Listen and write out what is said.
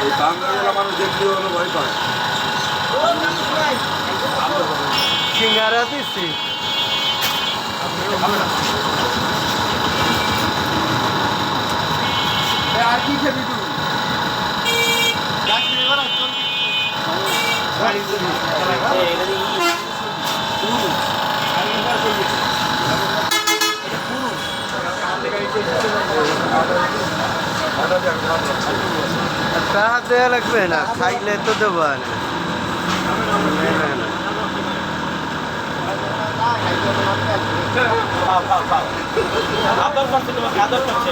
এই বাংলাগুলো মানুষ দেখলেও হলো ভয় পায় সিঙ্গারা দিচ্ছি আর কি খেবি টাকা দেওয়া লাগবে না খাইলে তো দেবো আদর করছে তোমাকে আদর করছে।